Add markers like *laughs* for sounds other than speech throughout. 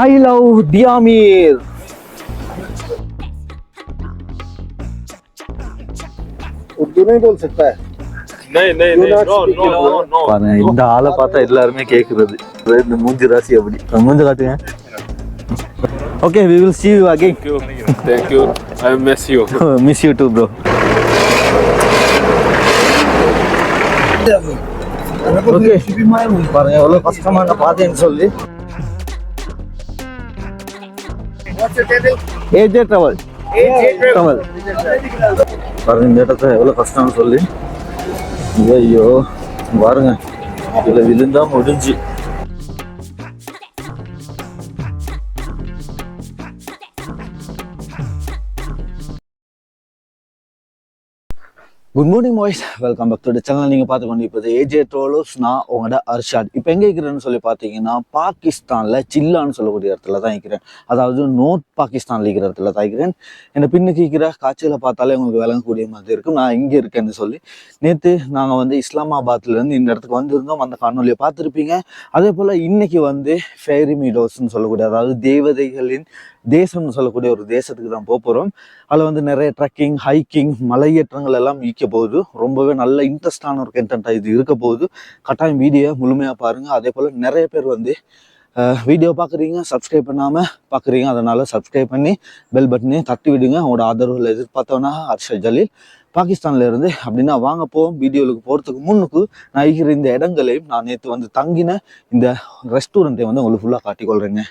I love தியாமீர் Urdu नहीं बोल सकता है नहीं नहीं You नहीं not no speak no no English? No பாருங்க இந்த ஆளை பார்த்தா எல்லாருமே கேக்குறது இந்த மூஞ்சி ராசி அப்படி அந்த மூஞ்சி காட்டுங்க okay we will see you again thank you thank you I miss you miss you too bro okay பாருங்க எவ்வளவு கஷ்டமான பாதைன்னு சொல்லி ஏஜே ட்ராவல் ட்ராவல் பாருங்க இந்த இடத்த எவ்வளவு கஷ்டம்னு சொல்லி. ஐயோ பாருங்க. இதுல விழுந்தா முடிஞ்சு. Good morning boys welcome back to channel நீங்கள் பார்த்து கொண்டு இப்போ ஏஜே ட்ரோலோஸ் நான் உங்களோட அர்ஷாத் இப்போ எங்கே இருக்கிறேன்னு சொல்லி பார்த்தீங்கன்னா பாகிஸ்தானில் சில்லான்னு சொல்லக்கூடிய இடத்துல தான் இருக்கிறேன். அதாவது நோர்த் பாகிஸ்தானில் இருக்கிற இடத்துல தான் இருக்கிறேன். என்னை பின்னுக்கு இருக்கிற காட்சியில் பார்த்தாலே உங்களுக்கு விளங்கக்கூடிய மாதிரி இருக்கும். நான் இங்கே இருக்கேன்னு சொல்லி. நேற்று நாங்கள் வந்து இஸ்லாமாபாத்லேருந்து இந்த இடத்துக்கு வந்திருந்தோம். அந்த காணொலியை பார்த்துருப்பீங்க. அதே போல் இன்னைக்கு வந்து ஃபேரி மீடோஸ்ன்னு சொல்லக்கூடிய அதாவது தேவதைகளின் தேசம்னு சொல்லக்கூடிய ஒரு தேசத்துக்கு தான் போக போகிறோம் அதில் வந்து நிறைய ட்ரெக்கிங் ஹைக்கிங் மலையேற்றங்கள் எல்லாம் ஈக்க போகுது. ரொம்பவே நல்ல இன்ட்ரெஸ்டான ஒரு கண்டென்ட்டாக இது இருக்க போகுது. கட்டாயம் வீடியோ முழுமையாக பாருங்கள் அதே போல் நிறைய பேர் வந்து வீடியோ பார்க்குறீங்க சப்ஸ்கிரைப் பண்ணாமல் பார்க்குறீங்க அதனால் சப்ஸ்கிரைப் பண்ணி பெல் பட்டனையும் தட்டி விடுங்க. அவங்களோட ஆதரவில் எதிர்பார்த்தோன்னா ஹர்ஷத் ஜலீல். பாகிஸ்தான்ல இருந்து அப்படின்னா வாங்க போவோம். வீடியோவுக்கு போகிறதுக்கு முன்னுக்கு நான் இருக்கிற இந்த இடங்களையும் நான் நேற்று வந்து தங்கின இந்த ரெஸ்டாரண்ட்டை வந்து உங்களுக்கு ஃபுல்லாக காட்டிக்கொள்கிறேங்க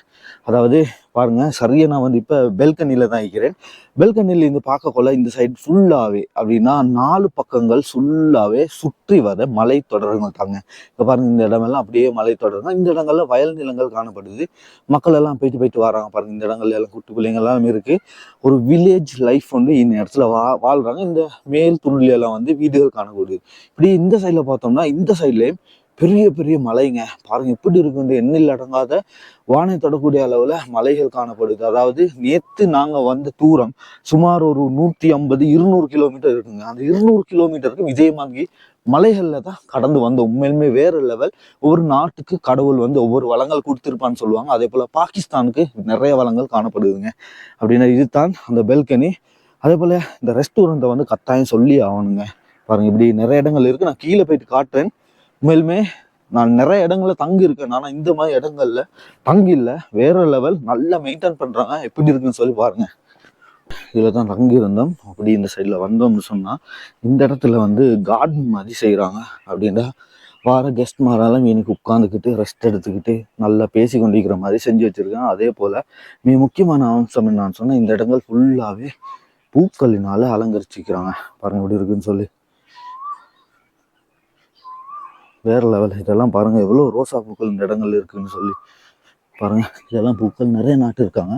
அதாவது பாருங்க சரியா நான் வந்து இப்போ பெல்கனியில் தான் இருக்கிறேன். பெல்கனியில் இருந்து பார்க்கக்குள்ள இந்த சைடு ஃபுல்லாகவே அப்படின்னா நாலு பக்கங்கள் ஃபுல்லாகவே சுற்றி வர மலை தொடர்கள் தாங்க. இப்போ பாருங்க இந்த இடமெல்லாம் அப்படியே மலை தொடர்கள் இந்த இடங்கள்ல வயல் நிலங்கள் காணப்படுது. மக்கள் எல்லாம் போயிட்டு போயிட்டு வராங்க பாருங்க இந்த இடங்கள்ல எல்லாம் குட்டி பிள்ளைங்க எல்லாம் இருக்கு. ஒரு வில்லேஜ் லைஃப் வந்து இந்த இடத்துல வா வாழ்றாங்க. இந்த மேல் துணிலெல்லாம் வந்து வீடுகள் காணக்கூடியது இப்படி இந்த சைடில் பார்த்தோம்னா இந்த சைட்லேயும் பெரிய பெரிய மலைங்க. பாருங்க எப்படி இருக்குன்ற எண்ணில் அடங்காத வானை தொடக்கூடிய அளவில் மலைகள் காணப்படுது. அதாவது நேற்று நாங்கள் வந்த தூரம் சுமார் ஒரு நூற்றி ஐம்பது இருநூறு கிலோமீட்டர் இருக்குங்க. அந்த இருநூறு கிலோமீட்டருக்கு விஜயமாகி மலைகளில் தான் கடந்து வந்தோம் உண்மையிலுமே வேற லெவல். ஒவ்வொரு நாட்டுக்கு கடவுள் வந்து ஒவ்வொரு வளங்கள் கொடுத்துருப்பான்னு சொல்லுவாங்க. அதே போல் பாகிஸ்தானுக்கு நிறைய வளங்கள் காணப்படுதுங்க. அப்படின்னா இதுதான் அந்த பெல்கனி. அதே போல் இந்த ரெஸ்டாரண்ட்டை வந்து கட்டாயம் சொல்லி ஆகணுங்க. பாருங்க இப்படி நிறைய இடங்கள் இருக்குது நான் கீழே போயிட்டு காட்டுறேன். உண்மையிலுமே நான் நிறைய இடங்கள்ல தங்கி இருக்கேன். ஆனால் இந்த மாதிரி இடங்கள்ல தங்கி இல்லை. வேற லெவல் நல்லா மெயின்டைன் பண்றாங்க. எப்படி இருக்குன்னு சொல்லி பாருங்க. இதில் தான் தங்கி இருந்தோம். அப்படி இந்த சைடில் வந்தோம்னு சொன்னால் இந்த இடத்துல வந்து கார்டன் மாதிரி செய்கிறாங்க அப்படின்னா வார கெஸ்ட் மாரெல்லாம் எனக்கு உட்காந்துக்கிட்டு ரெஸ்ட் எடுத்துக்கிட்டு நல்லா பேசி கொண்டிருக்கிற மாதிரி செஞ்சு வச்சுருக்கேன் அதே போல் மிக முக்கியமான அம்சம் என்னன்னு சொன்னால் இந்த இடங்கள் ஃபுல்லாகவே பூக்களினால் அலங்கரிச்சிக்கிறாங்க. பாருங்க எப்படி இருக்குன்னு சொல்லி. வேறு லெவல் இதெல்லாம் பாருங்கள் எவ்வளோ ரோசா பூக்கள் இந்த இடங்கள் இருக்குதுன்னு சொல்லி. பாருங்கள் இதெல்லாம் பூக்கள் நிறைய நாட்டு இருக்காங்க.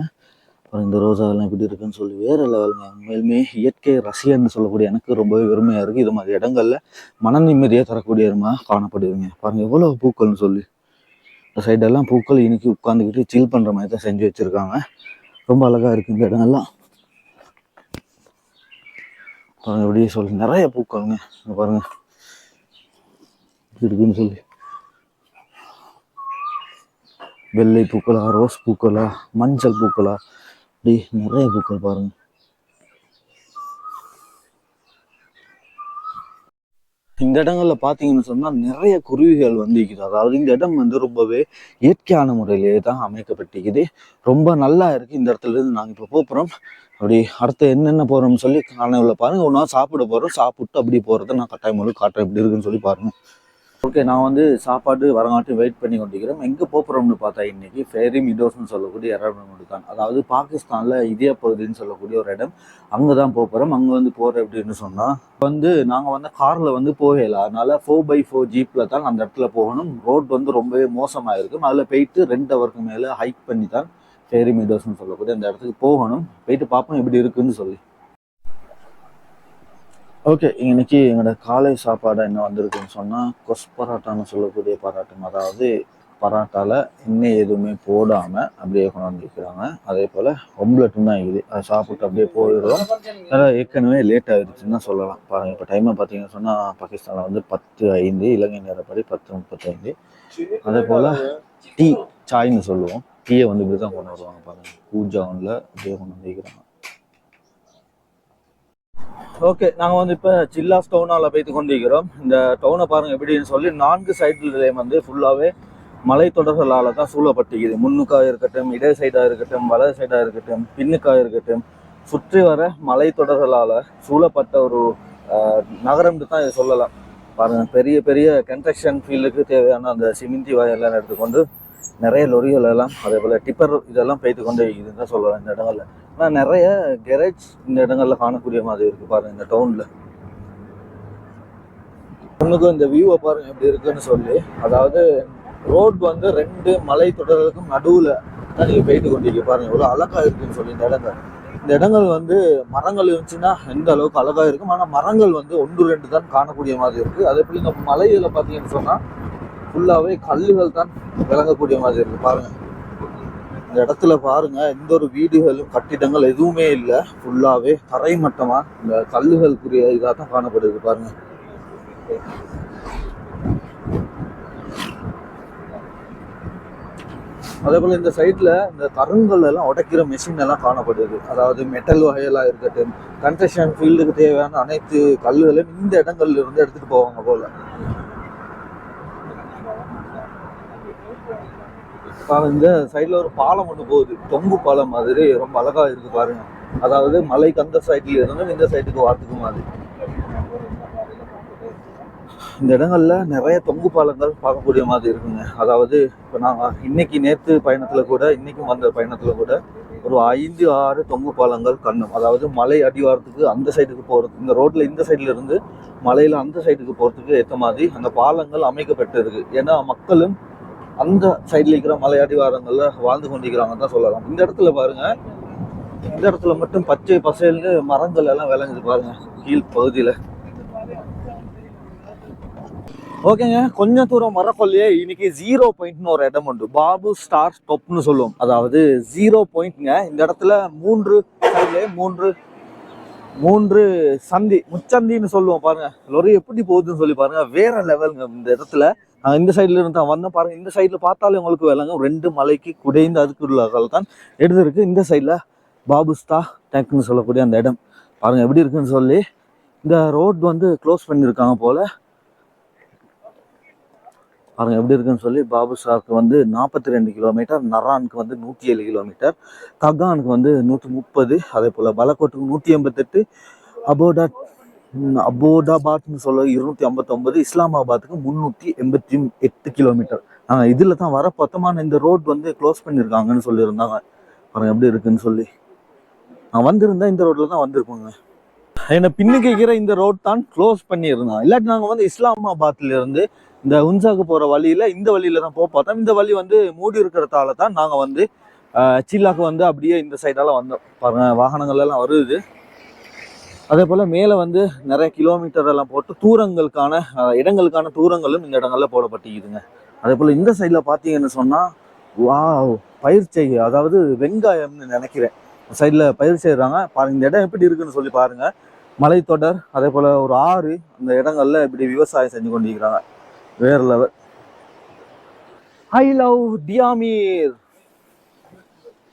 அப்புறம் இந்த ரோசாவெல்லாம் எப்படி இருக்குன்னு சொல்லி வேறு லெவலுங்க உண்மையிலுமே இயற்கை ரசிகன்னு சொல்லக்கூடிய எனக்கு ரொம்பவே பெருமையா இருக்குது இது மாதிரி இடங்கள்ல மன நிம்மதியாக தரக்கூடிய இடமா காணப்படுதுங்க. பாருங்கள் எவ்வளோ பூக்கள்னு சொல்லி. இந்த சைடெல்லாம் பூக்கள் இன்னைக்கு உட்காந்துக்கிட்டு சில் பண்ணுற மாதிரி தான் செஞ்சு வச்சுருக்காங்க. ரொம்ப அழகாக இருக்குது இந்த இடங்கள்லாம். பாருங்கள் எப்படியே சொல்லி நிறைய பூக்கள்ங்க. பாருங்கள் இருக்குன்னு சொல்லி. வெள்ளை பூக்களா ரோஸ் பூக்களா மஞ்சள் பூக்களா அப்படி நிறைய பூக்கள் பாருங்க. இந்த இடங்கள்ல பாத்தீங்கன்னு சொன்னா நிறைய குருவிகள் வந்து இருக்குது அதாவது இந்த இடம் வந்து ரொம்பவே இயற்கையான முறையிலேயே தான் அமைக்கப்பட்டிருக்குது. ரொம்ப நல்லா இருக்கு. இந்த இடத்துல இருந்து நாங்க இப்போ போறோம். அப்படி அடுத்து என்னென்ன போறோம்னு சொல்லி காணொலியில் பாருங்க. ஒன்றா சாப்பிட போறோம். சாப்பிட்டு அப்படி போறதை நான் கட்டாயம் காட்டுறேன். எப்படி இருக்குன்னு சொல்லி பாருங்க. ஓகே நான் வந்து சாப்பாடு வரங்காட்டும் வெயிட் பண்ணி கொண்டிருக்கிறேன் எங்கே போகிறோம்னு பார்த்தா இன்னைக்கு ஃபேரி மிடோஸ்னு சொல்லக்கூடிய இடம் தான். அதாவது பாகிஸ்தானில் இதய பகுதின்னு சொல்லக்கூடிய ஒரு இடம். அங்கே தான் போகிறோம் அங்கே வந்து போகிற அப்படின்னு சொன்னால் வந்து நாங்கள் வந்து காரில் வந்து போகல. அதனால் ஃபோர் பை ஃபோர் ஜீப்பில் தான் அந்த இடத்துல போகணும். ரோட் வந்து ரொம்பவே மோசமாக இருக்கும் அதில் போயிட்டு ரெண்டு ஹவருக்கு மேலே ஹைக் பண்ணி தான் ஃபேரி மிடோஸ்னு சொல்லக்கூடிய அந்த இடத்துக்கு போகணும். போயிட்டு பார்ப்போம் எப்படி இருக்குன்னு சொல்லி. ஓகே இன்னைக்கு எங்களோட காலை சாப்பாடு என்ன வந்திருக்குன்னு சொன்னால் கொஸ் பராட்டான்னு சொல்லக்கூடிய பராட்டம் அதாவது பராட்டாவில் எண்ணெய் எதுவுமே போடாமல் அப்படியே கொண்டாந்து இருக்கிறாங்க அதே போல் ஒம்லெட்டும் தான் இது அதை சாப்பிட்டு அப்படியே போயிடுறோம். அதனால் ஏற்கனவே லேட் ஆகிடுச்சுன்னு தான் சொல்லலாம். இப்போ டைமை பார்த்தீங்கன்னு சொன்னால் பாகிஸ்தானில் வந்து பத்து ஐந்து இலங்கை நேரப்படி பத்து முப்பத்தைந்து அதே போல் டீ சாய்ன்னு சொல்லுவோம். டீயை வந்து இப்படி தான் கொண்டு வருவாங்க பாருங்க. பூஜாவில் அப்படியே கொண்டு வந்து வைக்கிறாங்க ஓகே நாங்கள் வந்து இப்போ சில்லாஸ் டவுனால் போய்த்து கொண்டிருக்கிறோம். இந்த டவுனை பாருங்கள் எப்படின்னு சொல்லி நான்கு சைட்லேயும் வந்து ஃபுல்லாகவே மலைத்தொடர்களால் தான் சூழப்பட்டிருக்குது. முன்னுக்காக இருக்கட்டும் இடது சைடாக இருக்கட்டும் வலது சைடாக இருக்கட்டும் பின்னுக்காக இருக்கட்டும் சுற்றி வர மலைத்தொடர்களால் சூழப்பட்ட ஒரு நகரம்னு தான் இதை சொல்லலாம். பாருங்கள் பெரிய பெரிய கன்ஸ்ட்ரக்ஷன் ஃபீல்டுக்கு தேவையான அந்த சிமெண்டி வயர்லாம் எடுத்துக்கொண்டு நிறைய லொரிகள் எல்லாம் அதே போல் டிப்பர் இதெல்லாம் பெய்து கொண்டு இதுதான் சொல்லலாம் இந்த இடங்கள்ல. ஆனால் நிறைய கெரேஜ் இந்த இடங்கள்ல காணக்கூடிய மாதிரி இருக்கு பாருங்க இந்த டவுன்ல ஒன்றுக்கும் இந்த வியூவை பாருங்க எப்படி இருக்குன்னு சொல்லி. அதாவது ரோட் வந்து ரெண்டு மலை தொடர்களுக்கும் நடுவுல தான் நீங்கள் போயிட்டு கொண்டிருக்க பாருங்க எவ்வளோ அழகா இருக்குன்னு சொல்லி இந்த இடங்கள். இந்த இடங்கள் வந்து மரங்கள் இருந்துச்சுன்னா எந்த அளவுக்கு அழகா இருக்கும். ஆனா மரங்கள் வந்து ஒன்று ரெண்டு தான் காணக்கூடிய மாதிரி இருக்கு. அதே போல் இந்த மலையில பாத்தீங்கன்னு சொன்னா ஃபுல்லாவே கல்லுகள் தான் விளங்கக்கூடிய மாதிரி இருக்கு. பாருங்க. இந்த இடத்துல பாருங்க எந்த ஒரு வீடுகளும் கட்டிடங்கள் எதுவுமே இல்லை. ஃபுல்லாவே தரை மட்டமா இந்த கல்லுகளுக்குரிய இதாக தான் காணப்படுது. பாருங்க. அதே போல இந்த சைட்டில் இந்த கருங்கல் எல்லாம் உடைக்கிற மெஷின் எல்லாம் காணப்படுது. அதாவது மெட்டல் வகையெல்லாம் இருக்கட்டும் கன்ஸ்ட்ரக்ஷன் ஃபீல்டுக்கு தேவையான அனைத்து கல்லுகளையும் இந்த இடங்கள்ல இருந்து எடுத்துட்டு போவாங்க போல. பாருங்க இந்த சைடில் ஒரு பாலம் ஒன்று போகுது. தொங்கு பாலம் மாதிரி ரொம்ப அழகாக இருக்கு பாருங்க. அதாவது மலைக்கு அந்த சைட்ல இருந்தும் இந்த சைடுக்கு வார்த்துக்கு மாதிரி. இந்த இடங்கள்ல நிறைய தொங்கு பாலங்கள் பார்க்கக்கூடிய மாதிரி இருக்குங்க. அதாவது இப்போ நாங்கள் இன்னைக்கு நேற்று பயணத்துல கூட இன்னைக்கும் வந்த பயணத்துல கூட ஒரு ஐந்து ஆறு தொங்கு பாலங்கள் கண்ணும். அதாவது மலை அடிவாரத்துக்கு அந்த சைடுக்கு போகிறது இந்த ரோட்டில் இந்த சைடில் இருந்து மலையில் அந்த சைடுக்கு போகிறதுக்கு ஏற்ற மாதிரி அந்த பாலங்கள் அமைக்கப்பட்டிருக்கு. ஏன்னா மக்களும் அந்த சைடுல இருக்கிற மலையாட்டி வாரங்களில் வாழ்ந்து கொண்டிருக்கிறாங்கன்னு தான் சொல்லலாம். இந்த இடத்துல பாருங்க. இந்த இடத்துல மட்டும் பச்சை பசேல்னு மரங்கள் எல்லாம் விளைஞ்சது பாருங்க கீழ் பகுதியில. ஓகேங்க. கொஞ்சம் தூரம் வரக்கொள்ளையே இன்னைக்கு ஜீரோ பாயிண்ட்னு ஒரு இடம் உண்டு. பாபு ஸ்டார் ஸ்டொப்னு சொல்லுவோம். அதாவது ஜீரோ பாயிண்ட்ங்க இந்த இடத்துல மூன்று சைட்லேயே மூன்று மூன்று சந்தி முச்சந்தின்னு சொல்லுவோம் பாருங்க. லொரி எப்படி போகுதுன்னு சொல்லி பாருங்க. வேற லெவலுங்க இந்த இடத்துல. இந்த சைடில் இருந்து தான் வந்தோம். பாருங்கள் இந்த சைடில் பார்த்தாலே உங்களுக்கு விலங்கு ரெண்டு மலைக்கு குடைந்து அதுக்குள்ள தான் எடுத்திருக்கு. இந்த சைடில் பாபுஸ்தா டேங்க்னு சொல்லக்கூடிய அந்த இடம். பாருங்க எப்படி இருக்குன்னு சொல்லி இந்த ரோட் வந்து க்ளோஸ் பண்ணியிருக்காங்க போல். பாருங்கள் எப்படி இருக்குன்னு சொல்லி பாபு சாருக்கு வந்து நாற்பத்தி ரெண்டு கிலோமீட்டர் நரானுக்கு வந்து நூற்றி ஏழு கிலோமீட்டர் தகானுக்கு வந்து நூற்றி முப்பது அதே போல் பலக்கோட்டுக்கு நூற்றி எண்பத்தெட்டு அபோடா அபோதாபாத்னு சொல்ல இருநூத்தி ஐம்பத்தொம்பது இஸ்லாமாபாத்துக்கு முந்நூற்றி எண்பத்தி எட்டு கிலோமீட்டர் நாங்கள் இதில் தான் வர பத்தமான இந்த ரோட் வந்து க்ளோஸ் பண்ணியிருக்காங்கன்னு சொல்லியிருந்தாங்க. பாருங்க எப்படி இருக்குன்னு சொல்லி. நான் வந்திருந்தா இந்த ரோட்டில் தான் வந்திருப்போங்க என்னை பின்னுக்கு இந்த ரோட் தான் க்ளோஸ் பண்ணியிருந்தான் இல்லாட்டி நாங்கள் வந்து இஸ்லாமாபாத்ல இருந்து இந்த உன்சாக்கு போகிற வழியில் இந்த வழியில தான் போக பார்த்தோம். இந்த வழி வந்து மூடி இருக்கிறதால தான் நாங்கள் வந்து சில்லாக்கு வந்து அப்படியே இந்த சைடால வந்தோம். பாருங்க வாகனங்கள் எல்லாம் வருது. அதே போல் மேலே வந்து நிறைய கிலோமீட்டர் எல்லாம் போட்டு தூரங்களுக்கான இடங்களுக்கான தூரங்களும் இந்த இடங்களில் போடப்பட்டிருக்குதுங்க. அதே போல் இந்த சைடில் பார்த்தீங்கன்னு சொன்னால் வாவ் பயிர் செய்ய அதாவது வெங்காயம்னு நினைக்கிறேன். சைடில் பயிர் செய்கிறாங்க பாருங்க இந்த இடம் எப்படி இருக்குன்னு சொல்லி பாருங்கள் மலைத்தொடர் அதே போல் ஒரு ஆறு அந்த இடங்களில் இப்படி விவசாயம் செஞ்சு கொண்டிருக்கிறாங்க. வேற லெவல் ஐ லவ் டியாமீர்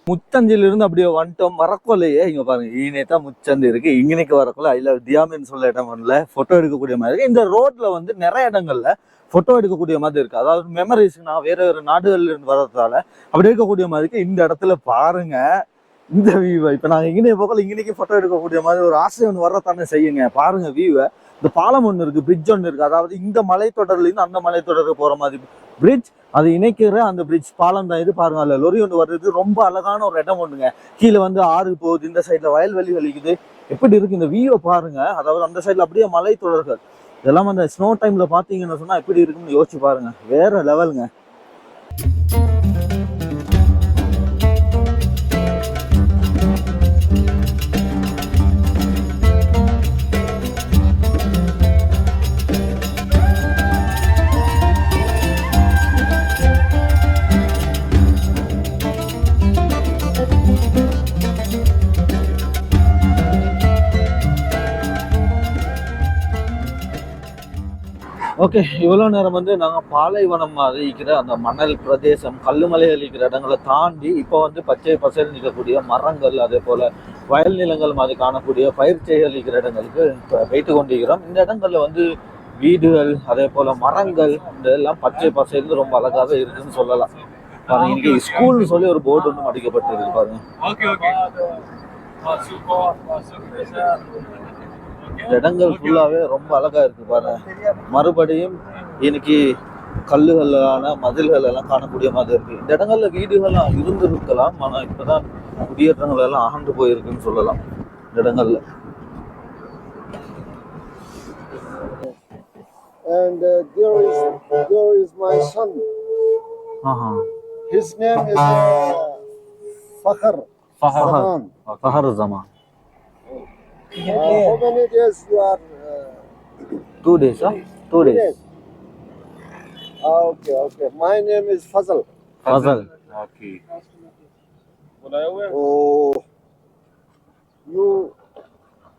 முச்சந்திலிருந்து அப்படியே வந்துட்டோம். வரக்கொள்ளையே இங்கே பாருங்க தான் முச்சந்தி இருக்குது இங்கனைக்கு வரக்குள்ள அதில் தியாமின்னு சொல்ல இடம் வரல. ஃபோட்டோ எடுக்கக்கூடிய மாதிரி இருக்குது இந்த ரோட்டில் வந்து நிறைய இடங்களில் ஃபோட்டோ எடுக்கக்கூடிய மாதிரி இருக்குது அதாவது மெமரிஸ் நான் வேறு வேறு நாடுகள்ல இருந்து வர்றதால அப்படி இருக்கக்கூடிய மாதிரி இருக்குது இந்த இடத்துல பாருங்கள் இந்த வியூவை இப்போ நாங்கள் இங்கே போகல இங்கனைக்கு ஃபோட்டோ எடுக்கக்கூடிய மாதிரி ஒரு ஆசை ஒன்று வர்றதானே செய்யுங்க. பாருங்கள் வியூவை இந்த பாலம் ஒன்று இருக்குது பிரிட்ஜ் ஒன்று இருக்கு. அதாவது இந்த மலைத்தொடர்லேருந்து அந்த மலைத்தொடருக்கு போகிற மாதிரி பிரிட்ஜ் அதை இணைக்கிற அந்த பிரிட்ஜ் பாலம் தான் இது பாருங்க அதில் லொரி ஒன்று வருது. ரொம்ப அழகான ஒரு இடம் ஒன்றுங்க கீழே வந்து ஆறு போகுது இந்த சைடில் வயல்வெளி வலிக்குது. எப்படி இருக்கு இந்த வியூவை பாருங்க. அதாவது அந்த சைடில் அப்படியே மலைத்தொடர்கள். இதெல்லாம் அந்த ஸ்னோ டைமில் பார்த்தீங்கன்னு சொன்னால் எப்படி இருக்குன்னு யோசிச்சு பாருங்க. வேற லெவலுங்க ஓகே இவ்வளோ நேரம் வந்து நாங்கள் பாலைவனம் மாதிரி இருக்கிற அந்த மணல் பிரதேசம் கல்லுமலைகள் இருக்கிற இடங்களை தாண்டி இப்போ வந்து பச்சை பசையில் நிற்கக்கூடிய மரங்கள் அதே போல் வயல் நிலங்கள் மாதிரி காணக்கூடிய பயிர்ச்சைகள் இருக்கிற இடங்களுக்கு இப்போ வைத்து கொண்டிருக்கிறோம். இந்த இடங்களில் வந்து வீடுகள் அதே போல் மரங்கள் இதெல்லாம் பச்சை பசைல்னு ரொம்ப அழகாக இருக்குன்னு சொல்லலாம். பாருங்க இங்கே ஸ்கூல்னு சொல்லி ஒரு போர்டு ஒன்று அடிக்கப்பட்டிருக்கு பாருங்க. இடங்கள் ஃபுல்லாவே ரொம்ப அழகா இருக்கு பாருங்க. மறுபடியும் இன்னைக்கு கல்லுகளான மதில்கள் எல்லாம் காணக்கூடிய மாதிரி இருக்கு. இந்த இடங்கள்ல வீடுகள்லாம் இருந்திருக்கலாம். ஆனா இப்பதான் குடியேற்றங்கள் எல்லாம் ஆண்டு போயிருக்குன்னு சொல்லலாம். இந்த இடங்கள்ல. And uh, there is there is my son. Aha. His name is uh, Fakhr. Zaman. Fahar Jama Uh, Uh, how many days you are? Uh, Two days, huh? Two days. days. Ah, okay, okay. My name is Fazal. Fazal. Okay. Oh, you,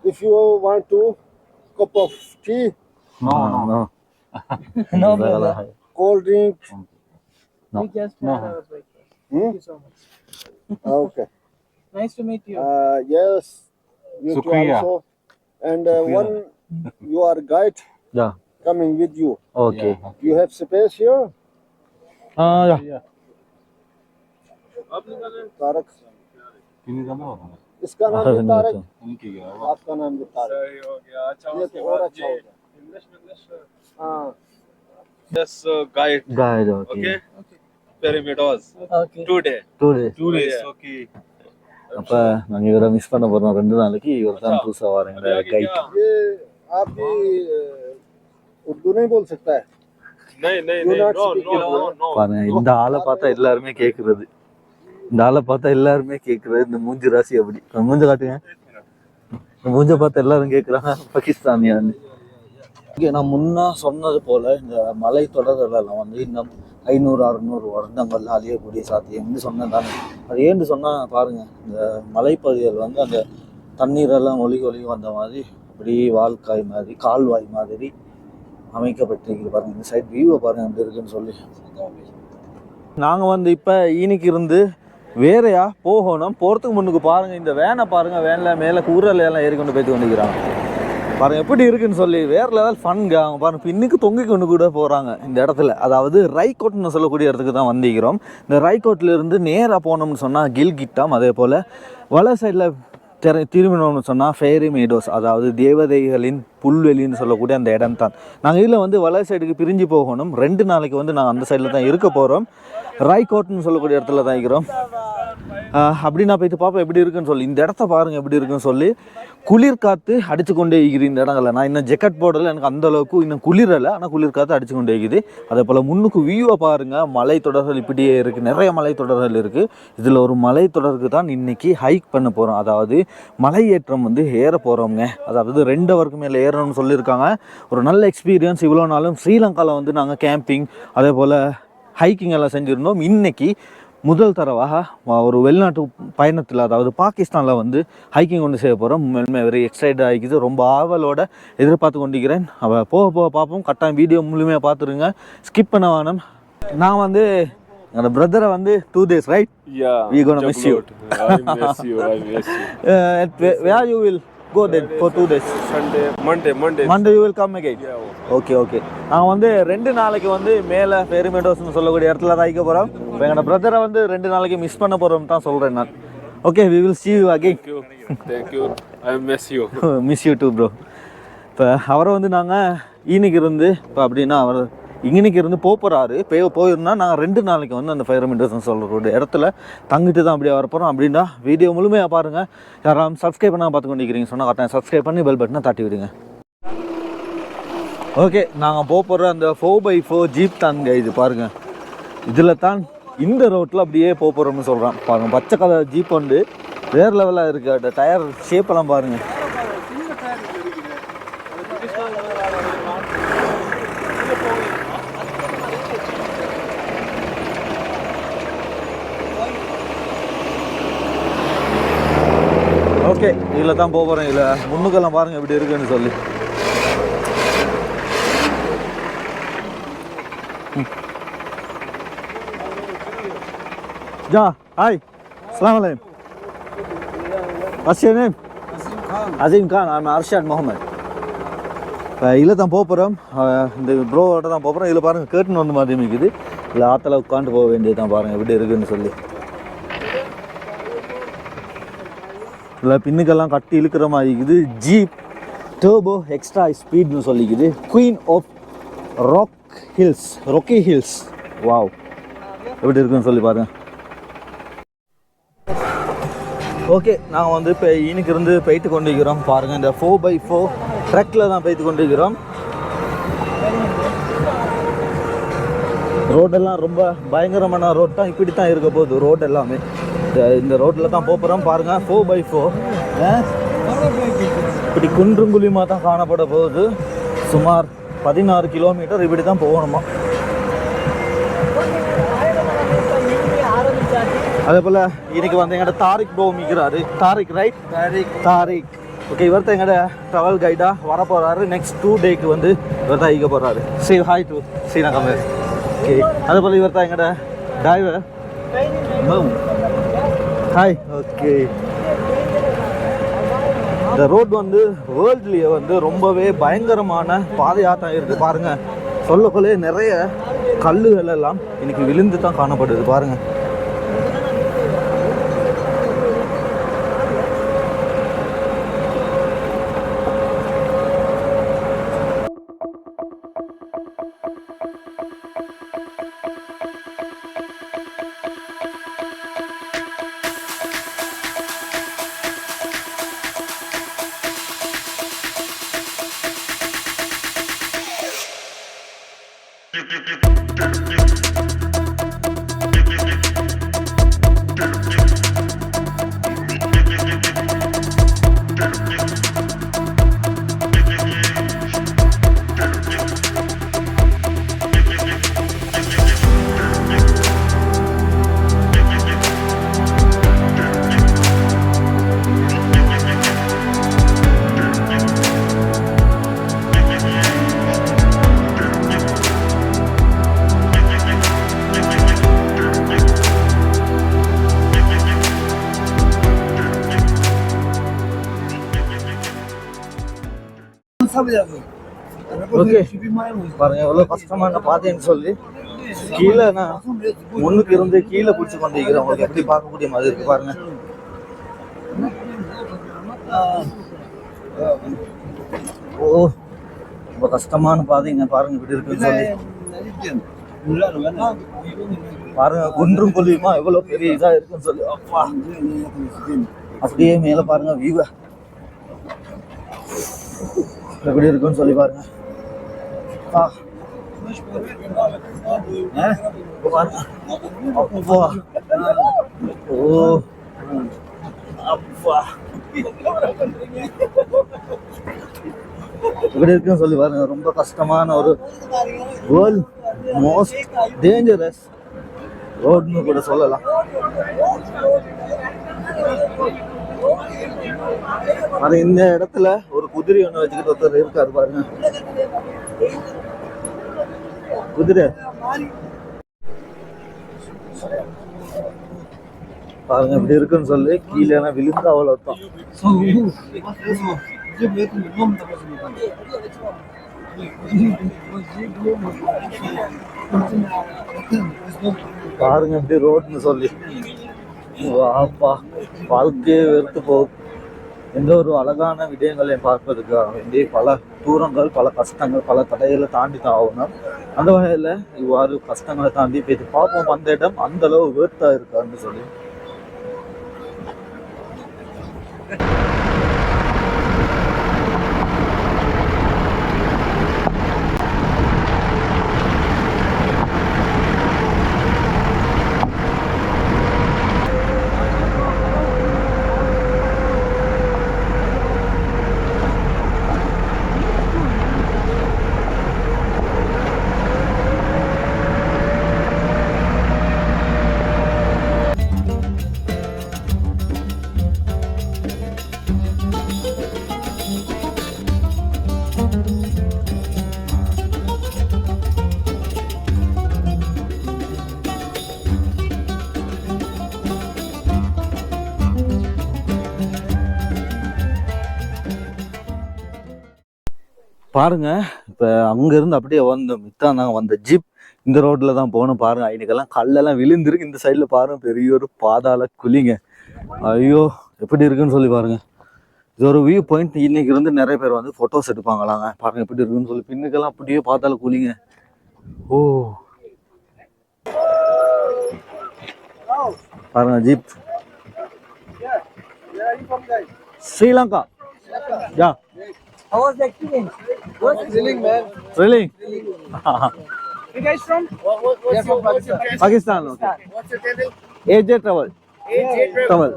if you want to, cup of tea. No, no, no. no, no. Cold drink. No. We just had no. our breakfast. Hmm? Thank you so much. okay. *laughs* Nice to meet you. Uh, yes you Shukriya. also. And uh, one, you are guide *laughs* Yeah. coming with you. Okay. Yeah. You have space here, Ah, yeah. Tarak. Kini ka mo? इसका नाम भी Tarak Unki gaya. आपका नाम भी तारक सही हो गया अच्छा ये उसके तो और बाद अच्छा guide होगा इंग्लिश में इंग्लिश हाँ yes guide two days okay perimeters okay அப்ப நாங்க இவரை மிஸ் பண்ண போறோம் ரெண்டு நாளைக்கு இவர் தான் புதுசா வரேங்க अभी आगे கைட் क्या ये आप भी अ, उर्दू नहीं बोल सकता है नहीं नहीं You नहीं not no speak no no Urdu? no பாருங்க இந்த ஆளை பார்த்தா எல்லாருமே கேக்குறது இந்த ஆளை பார்த்தா எல்லாருமே கேக்குறது இந்த மூஞ்சி ராசி அப்படி இந்த மூஞ்ச காட்டுங்க இந்த மூஞ்ச பார்த்து எல்லாரும் கேக்குறாங்க பாகிஸ்தானியான்னு இங்கே நான் முன்னா சொன்னது போல இந்த மலை தொடர்களெல்லாம் வந்து இன்னும் ஐநூறு அறுநூறு வருடங்கள்ல அழியக்கூடிய சாத்தியம்னு சொன்னேன். தானே அது ஏன்னு சொன்னால் பாருங்கள் இந்த மலைப்பகுதிகள் வந்து அந்த தண்ணீரெல்லாம் ஒழுகி ஒழுகி வந்த மாதிரி அப்படியே வாழ்க்காய் மாதிரி கால்வாய் மாதிரி அமைக்கப்பட்டிருக்கு பாருங்கள் இந்த சைட் வியூவை பாருங்கள் எப்படி இருக்குன்னு சொல்லி. நாங்கள் வந்து இப்போ ஈனிக்கு இருந்து வேறையா போகணும். போகிறதுக்கு முன்னுக்கு பாருங்கள் இந்த வேனை பாருங்க வேனில் மேலே கூரல எல்லாம் ஏறி கொண்டு போய்த்து வந்துக்கிறாங்க. பாருங்க எப்படி இருக்குன்னு சொல்லி வேற லெவல் ஃபன்ங்க அவங்க பாருங்க பின்னுக்கு தொங்கி கொண்டு கூட போகிறாங்க இந்த இடத்துல. அதாவது ரைகோட்னு சொல்லக்கூடிய இடத்துக்கு தான் வந்திருக்கிறோம். இந்த ரைகோட்ல இருந்து நேராக போனோம்னு சொன்னால் கில்கிட்டாம் அதே போல் வலை சைடில் திற திரும்பினோம்னு சொன்னால் ஃபேரி மேடோஸ் அதாவது தேவதைகளின் புல்வெளின்னு சொல்லக்கூடிய அந்த இடம் தான். நாங்கள் இதில் வந்து வலை சைடுக்கு பிரிஞ்சு போகணும். ரெண்டு நாளைக்கு வந்து நாங்கள் அந்த சைடில் தான் இருக்க போகிறோம் ராய்கோட்னு சொல்லக்கூடிய இடத்துல தான் இருக்கிறோம். அப்படி நான் போயிட்டு பார்ப்பேன் எப்படி இருக்குன்னு சொல்லி. இந்த இடத்த பாருங்க எப்படி இருக்குன்னு சொல்லி. குளிர் காற்று அடிச்சு கொண்டே இருக்குது இந்த இடங்களில். நான் இன்னும் ஜெக்கெட் போடல எனக்கு அந்த அளவுக்கு இன்னும் குளிரலை ஆனால் குளிர் காற்று அடிச்சு கொண்டே இருக்குது. அதே போல் முன்னுக்கு வியூவை பாருங்க மலை தொடர்கள் இப்படியே இருக்குது நிறைய மலை தொடர்கள் இருக்குது இதில் ஒரு மலை தொடருக்கு தான் இன்னைக்கு ஹைக் பண்ண போகிறோம் அதாவது மலை ஏற்றம் வந்து ஏற போகிறோங்க அதாவது ரெண்டு அவருக்கு மேலே ஏறணும்னு சொல்லியிருக்காங்க. ஒரு நல்ல எக்ஸ்பீரியன்ஸ் இவ்வளோ நாளும் ஸ்ரீலங்காவில் வந்து நாங்கள் கேம்பிங் அதே போல் ஹைக்கிங் எல்லாம் செஞ்சுருந்தோம். இன்னைக்கு முதல் தடவாக ஒரு வெளிநாட்டு பயணத்தில் அதாவது பாகிஸ்தானில் வந்து ஹைக்கிங் ஒன்று செய்ய போகிறோம் உண்மையுமே வெரி எக்ஸைட் ஆகிக்குது. ரொம்ப ஆவலோட எதிர்பார்த்து கொண்டிருக்கிறேன். அவள் போக போக பார்ப்போம். கட்டாயம் வீடியோ முழுமையாக பார்த்துருங்க. ஸ்கிப் பண்ண வேணும். நான் வந்து என்னோட பிரதரை வந்து two days right you. I miss you where you will go then for two days Sunday Monday Monday. Monday you will come again yeah okay okay நாங்கள் வந்து ரெண்டு நாளைக்கு வந்து மேலே ஃபெரிமெண்டோஸ்னு சொல்லக்கூடிய இடத்துல தான் வைக்க போகிறோம் இப்போ எங்களோட பிரதரை வந்து ரெண்டு நாளைக்கு மிஸ் பண்ண போகிறோம் தான் சொல்கிறேன் நான். Okay we will you again. Thank you. Thank you. I miss you. Miss you too bro இப்போ அவரை வந்து நாங்கள் ஈனிக்கு இருந்து இப்போ அப்படின்னா அவர் இன்னைக்கு இருந்து போகிறாரு போய் போயிருந்தா நாங்கள் ரெண்டு நாளைக்கு வந்து அந்த ஃபயர் மிண்டர்ஸ்னு சொல்கிற இடத்துல தங்கிட்டு தான் அப்படியே வரப்போகிறோம் அப்படின்னா வீடியோ முழுமையாக பாருங்கள் யாராவது சப்ஸ்கிரைப் பண்ணால் பார்த்து கொண்டிருக்கிறீங்க சொன்னால் கரெக்டாக சப்ஸ்கிரைப் பண்ணி பெல் பட்டனை தட்டி விடுங்க. ஓகே நாங்கள் போக போகிற அந்த ஃபோர் பை ஃபோர் ஜீப் தாங்க இது பாருங்கள் இதில் தான் இந்த ரோட்டில் அப்படியே போக போகிறோம்னு சொல்கிறான் பாருங்கள் பச்சை கலர் ஜீப் வந்து வேறு லெவலாக இருக்குது அந்த டயர் ஷேப்பெல்லாம் பாருங்கள் ஓகே இதில் தான் போக போகிறேன் இதில் முன்னுக்கெல்லாம் பாருங்கள் இப்படி இருக்குன்னு சொல்லி. ஜா ஹாய். அஸ்லாம் வலைக்கம் வர்ஷியா நேம் அசீம் கான். ஐம் அர்ஷாத் முகமது இதில் தான் போக போகிறோம் இந்த ப்ரோவோட தான் போகிறோம் இதில் பாருங்கள் கேட்டுன்னு வந்து மாதிரி இருக்குது இல்லை ஆற்றுல உட்காந்து போக வேண்டியது தான் பாருங்கள் எப்படி இருக்குதுன்னு சொல்லி. இல்லை பின்னுக்கெல்லாம் கட்டி இழுக்கிற மாதிரி இருக்குது. ஜீப் டர்போ எக்ஸ்ட்ரா ஸ்பீட்னு சொல்லிக்குது. Queen of rock hills rocky hills wow எப்படி இருக்குன்னு சொல்லி பாருங்க. ஓகே நாங்கள் வந்து இப்போ இன்னைக்கு இருந்து போயிட்டு கொண்டிருக்கிறோம். பாருங்கள் இந்த ஃபோர் பை ஃபோர் ட்ரக்கில் தான் போயிட்டு கொண்டிருக்கிறோம். ரோடெல்லாம் ரொம்ப பயங்கரமான ரோட் தான் இப்படி தான் இருக்க போகுது ரோடு எல்லாமே. இந்த ரோட்டில் தான் போகிறோம் பாருங்கள் ஃபோர் பை ஃபோர் இப்படி குன்றும் குழியுமாக தான் காணப்பட போகுது. சுமார் பதினாறு கிலோமீட்டர் இப்படி தான் போகணுமா? அதே போல் இன்னைக்கு வந்து எங்கள்ட தாரிக் ப்ரோ மிக்கிறாரு தாரிக் ரைட் தாரிக். தாரிக். ஓகே இவர்த்த எங்கள்ட ட்ராவல் கைடாக வர போகிறாரு நெக்ஸ்ட் டூ டேக்கு வந்து இவர் தான் ஈக போகிறாரு சரி ஹாய் டு கமேஷ் ஓகே அதே போல் இவர் தான் எங்கள்ட டிரைவர் ஹாய் ஓகே இந்த ரோட் வந்து வேர்ல்ட்லேயே வந்து ரொம்பவே பயங்கரமான பாதையாக தான் இருக்குது பாருங்கள் சொல்லக்குள்ளே நிறைய கல்லுகள் எல்லாம் இன்னைக்கு விழுந்து தான் காணப்படுது. பாருங்கள் பாருங்க எவ்வளோ கஷ்டமான பாதைன்னு சொல்லி கீழே நான் முன்னுக்கு இருந்து கீழே பிடிச்சி கொண்டிருக்கிறேன். உங்களுக்கு எப்படி பார்க்கக்கூடிய மாதிரி இருக்கு பாருங்க. ஓ ரொம்ப கஷ்டமான பாதைங்க பாருங்க இப்படி இருக்குன்னு சொல்லி. பாருங்க குன்றும் கொல்லியுமா எவ்வளவு பெரிய இதா இருக்குன்னு சொல்லி. அப்பா. அப்படியே மேல பாருங்க வியூவை எப்படி இருக்குன்னு சொல்லி பாருங்க. ஆ. ஆ, இப்ப பாருங்க. அப்பா. ஓ அப்பா இப்படி இருக்குன்னு சொல்லி பாருங்க ரொம்ப கஷ்டமான ஒரு வேர்ல்ட் மோஸ்ட் டேஞ்சரஸ் ரோட்னு கூட சொல்லலாம் அது இந்த இடத்துல ஒரு குதிரை ஒன்று வச்சுக்கிட்டு ஒருத்தர் இருக்காரு பாருங்க குதிரை. பாருங்க இப்படி இருக்குன்னு சொல்லி கீழே விழுந்து அவ்வளோ தான் பாருங்க இப்படி ரோட்னு சொல்லி. வாப்பா வாழ்க்கையே வெறுத்து போகுது. எந்த ஒரு அழகான விடயங்களை பார்ப்பதற்காக வேண்டி பல தூரங்கள் பல கஷ்டங்கள் பல தடைகளை தாண்டி தான் ஆகணும். அந்த வகையில் இவ்வாறு கஷ்டங்களை தாண்டி போய் பார்ப்போம் அந்த இடம் அந்த அளவு வேர்த்தா இருக்கான்னு சொல்லி பாருங்க. இப்போ அங்கேருந்து அப்படியே வந்தோம் மித்தான் நாங்கள் வந்த ஜீப் இந்த ரோட்டில் தான் போகணும் பாருங்க. இன்னைக்கெல்லாம் கல்லெல்லாம் விழுந்திருக்கு. இந்த சைடில் பாருங்க. பெரிய ஒரு பாதாள குழிங்க. ஐயோ எப்படி இருக்குன்னு சொல்லி பாருங்க. இது ஒரு வியூ பாயிண்ட் இன்னைக்கு இருந்து நிறைய பேர் வந்து ஃபோட்டோஸ் எடுப்பாங்களாங்க. பாருங்க எப்படி இருக்குன்னு சொல்லி. பின்னுக்கெல்லாம் அப்படியே பாதாள குழிங்க. ஓ. பாருங்க jeep. Sri Lanka. Yeah. How was the experience? Thrilling, man. Thrilling. You guys from? We are from Pakistan. Pakistan. Okay. What's your channel? AJ Travel. Travel.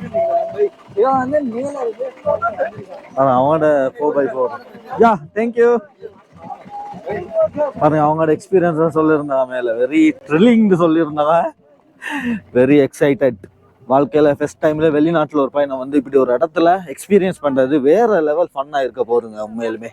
இருக்கு பாருங்க அவங்களோட four by four yeah thank you பாருங்க அவங்களோட experience சொல்லியிருந்தாங்க மேல very த்ரில்லிங்னு சொல்லியிருந்தாங்க very excited வாழ்க்கையில் first டைமில் வெளிநாட்டில் ஒரு பையனை வந்து இப்படி ஒரு இடத்துல எக்ஸ்பீரியன்ஸ் பண்ணுறது வேறு லெவல் ஃபன்னாக இருக்க போதுங்க உண்மையிலுமே.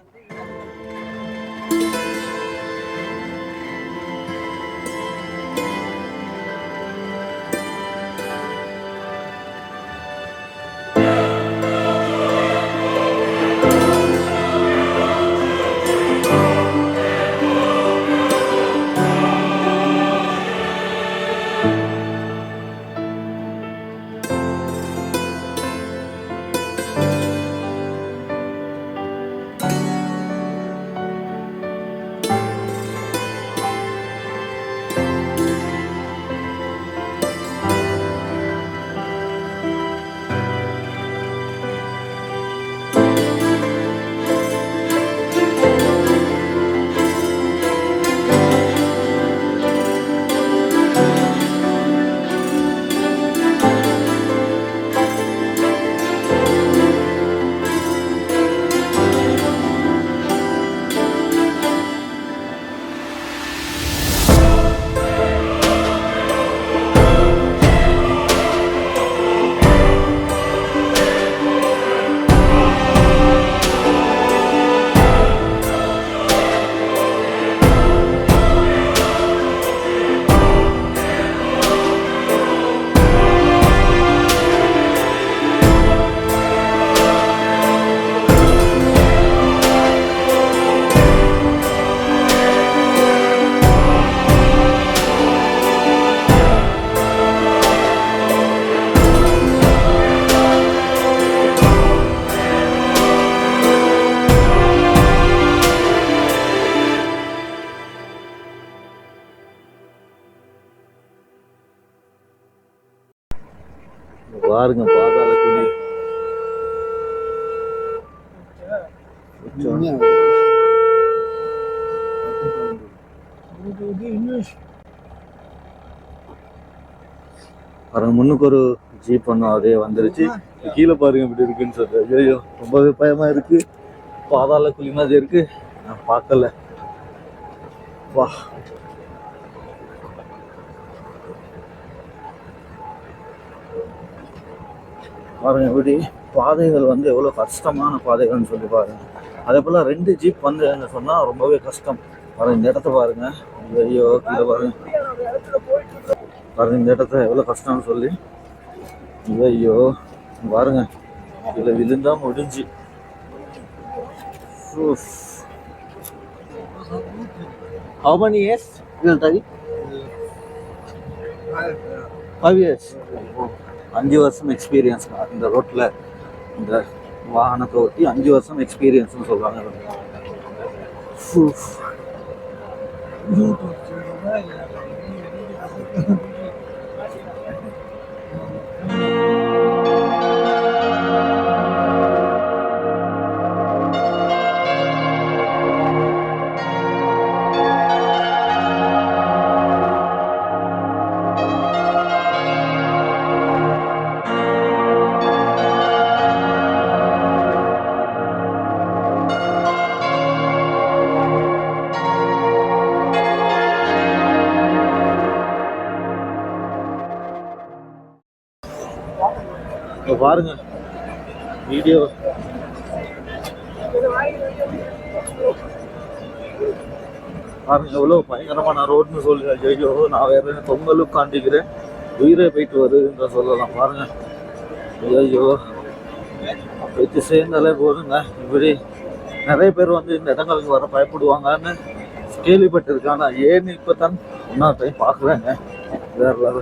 பாருங்க முன்னுக்கு ஒரு ஜீப் ஒன்று அதே வந்துருச்சு. கீழே பாருங்க இப்படி இருக்குன்னு சொல்றது ஐயோ ரொம்பவே பயமா இருக்கு. பாதாள குழி மாதிரி இருக்கு. நான் பார்க்கல. வா. பாருங்க இப்படி பாதைகள் வந்து எவ்வளோ கஷ்டமான பாதைகள்னு சொல்லி பாருங்க. அதே போல் ரெண்டு ஜீப் வந்து என்ன சொன்னால் ரொம்பவே கஷ்டம். பாருங்க இந்த இடத்த பாருங்க. ஐயோ கீழே பாருங்க. பாருங்க இந்த இடத்த எவ்வளோ கஷ்டம்னு சொல்லி. ஐயோ பாருங்க. இதில் விழுந்தா முடிஞ்சு. How many years? இதில் தவி ஃபைவ் இயர்ஸ் அஞ்சு வருஷம் எக்ஸ்பீரியன்ஸ் இந்த ரோட்டில் இந்த வாகனத்தை ஓட்டி அஞ்சு வருஷம் எக்ஸ்பீரியன்ஸ்னு சொல்கிறாங்க இப்போ பாருங்க. வீடியோ. பாருங்க எவ்வளோ பயங்கரமான ரோட்னு சொல்லி ஐயோ நான் வேற பொங்கலும் காண்டிக்கிறேன் உயிரே போயிட்டு வருதுன்ற சொல்லலாம். பாருங்க. ஐயோ போயிட்டு சேர்ந்தாலே போதுங்க. இப்படி நிறைய பேர் வந்து இந்த இடங்களுக்கு வர பயப்படுவாங்கன்னு கேள்விப்பட்டிருக்கேன் ஆனால் ஏன்னு இப்போ தான் இன்னொரு டைம் பார்க்குறேங்க. வேறு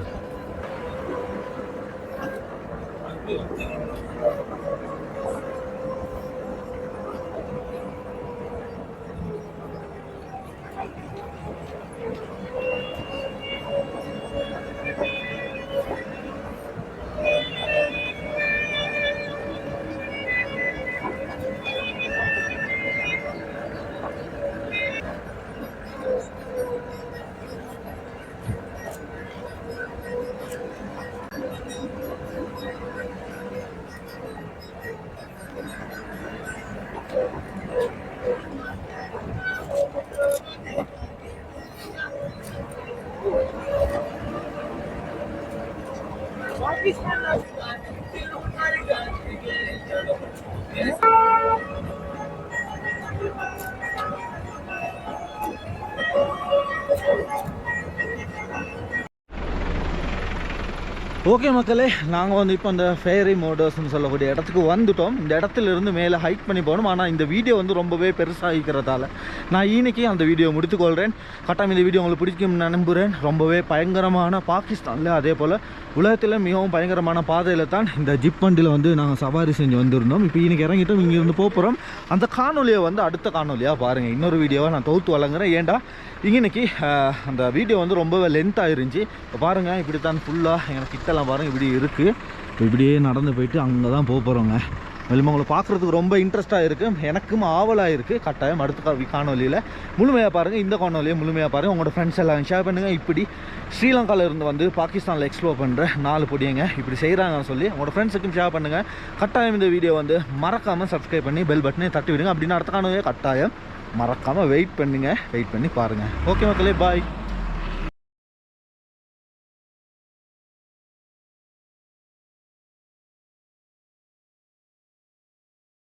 ஓகே மக்களே நாங்கள் வந்து இப்போ இந்த ஃபேரி மோட்டர்ஸ்னு சொல்லக்கூடிய இடத்துக்கு வந்துட்டோம். இந்த இடத்துல இருந்து மேலே ஹைக் பண்ணி போகணும். ஆனால் இந்த வீடியோ வந்து ரொம்பவே பெருசாகிக்கிறதால நான் இன்னைக்கு அந்த வீடியோ முடித்துக்கொள்கிறேன் கட்டாயம் இந்த வீடியோ உங்களுக்கு பிடிக்கும் நம்புகிறேன் ரொம்பவே பயங்கரமான பாகிஸ்தானில் அதே போல் உலகத்தில் மிகவும் பயங்கரமான பாதையில் தான் இந்த ஜிப் வண்டியில் வந்து நாங்கள் சவாரி செஞ்சு வந்திருந்தோம். இப்போ இன்னைக்கு இறங்கிட்டோம் இங்கேருந்து போக போகிறோம் அந்த காணொலியை வந்து அடுத்த காணொலியாக பாருங்கள் இன்னொரு வீடியோவை நான் தொகுத்து வழங்குறேன். ஏன்டா இன்னைக்கு அந்த வீடியோ வந்து ரொம்பவே லென்த்தாக இருந்துச்சு. இப்போ பாருங்கள் இப்படி தான் ஃபுல்லாக எனக்கு கிட்டலாம் பாருங்கள் இப்படி இருக்குது இப்போ இப்படியே நடந்து போயிட்டு அங்கே தான் போக போகிறோங்க மேலும் உங்களை பார்க்குறதுக்கு ரொம்ப இன்ட்ரெஸ்ட்டாக இருக்குது எனக்கும் ஆவலாக இருக்குது கட்டாயம் அடுத்த காணொலியில் முழுமையாக பாருங்கள் இந்த காணொலியை முழுமையாக பாருங்கள் உங்களோட ஃப்ரெண்ட்ஸ் எல்லாம் ஷேர் பண்ணுங்கள் இப்படி ஸ்ரீலங்காவில் இருந்து வந்து பாகிஸ்தானில் எக்ஸ்ப்ளோர் பண்ணுற நாலு பொடியங்க இப்படி செய்கிறாங்கன்னு சொல்லி உங்களோட ஃப்ரெண்ட்ஸுக்கும் ஷேர் பண்ணுங்கள் கட்டாயம் இந்த வீடியோ வந்து மறக்காமல் சப்ஸ்கிரைப் பண்ணி பெல் பட்டனே தட்டி விடுங்க. அப்படின்னு அடுத்த காணொலியை கட்டாயம் மறக்காமல் வெயிட் பண்ணுங்கள் வெயிட் பண்ணி பாருங்கள் ஓகே மக்களே பாய்